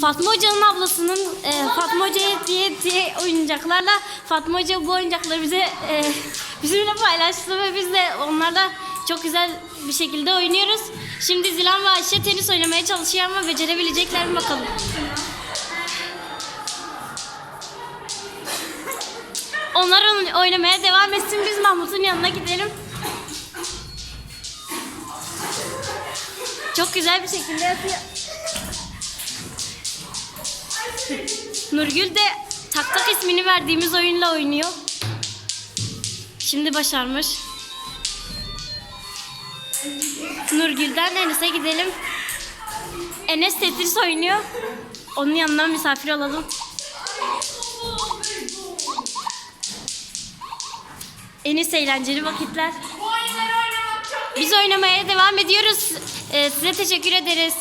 Fatma Hoca'nın ablasının e, Fatma Hoca'ya hediye diye oyuncaklarla Fatma Hoca bu oyuncakları bize e, bizimle paylaştı ve biz de onlarla çok güzel bir şekilde oynuyoruz. Şimdi Zilan ve Ayşe tenis oynamaya çalışıyor ama becerebilecekler mi bakalım. Onlar oyn- oynamaya devam etsin biz Mahmut'un yanına gidelim. Çok güzel bir şekilde yapıyor. Nurgül de Tak Tak ismini verdiğimiz oyunla oynuyor. Şimdi başarmış. Nurgül'den Enes'e gidelim. Enes Tetris oynuyor. Onun yanına misafir olalım. Enes eğlenceli vakitler. Biz oynamaya devam ediyoruz. Ee, size teşekkür ederiz.